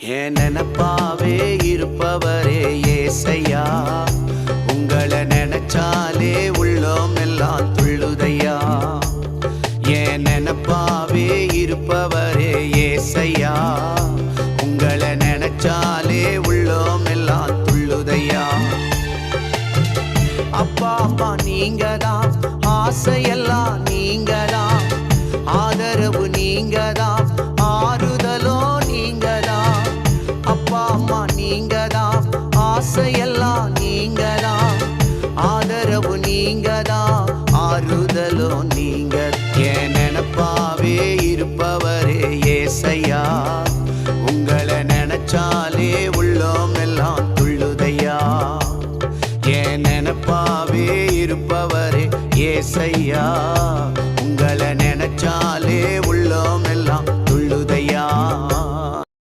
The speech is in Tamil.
என் நினப்பாவே இருப்பவரே ஏசையா. உங்களை நினைச்சாலே உள்ளோம் எல்லாம் துள்ளுதையா. என் நினப்பாவே இருப்பவரே ஏசையா. உங்களை நினைச்சாலே உள்ளோம் எல்லாம் துள்ளுதையா. அப்பா அப்பா நீங்க தான் ஆசையெல்லாம் நீங்க தான் ஆதரவு ஆசையெல்லாம் நீங்கதா ஆதரவு நீங்கதா? ஆறுதலும் நீங்க. என் நினப்பாவே இருப்பவரே ஏசையா. உங்களை நினைச்சாலே உள்ளோம் எல்லாம் துள்ளுதையா. என் நினப்பாவே இருப்பவரே ஏசையா.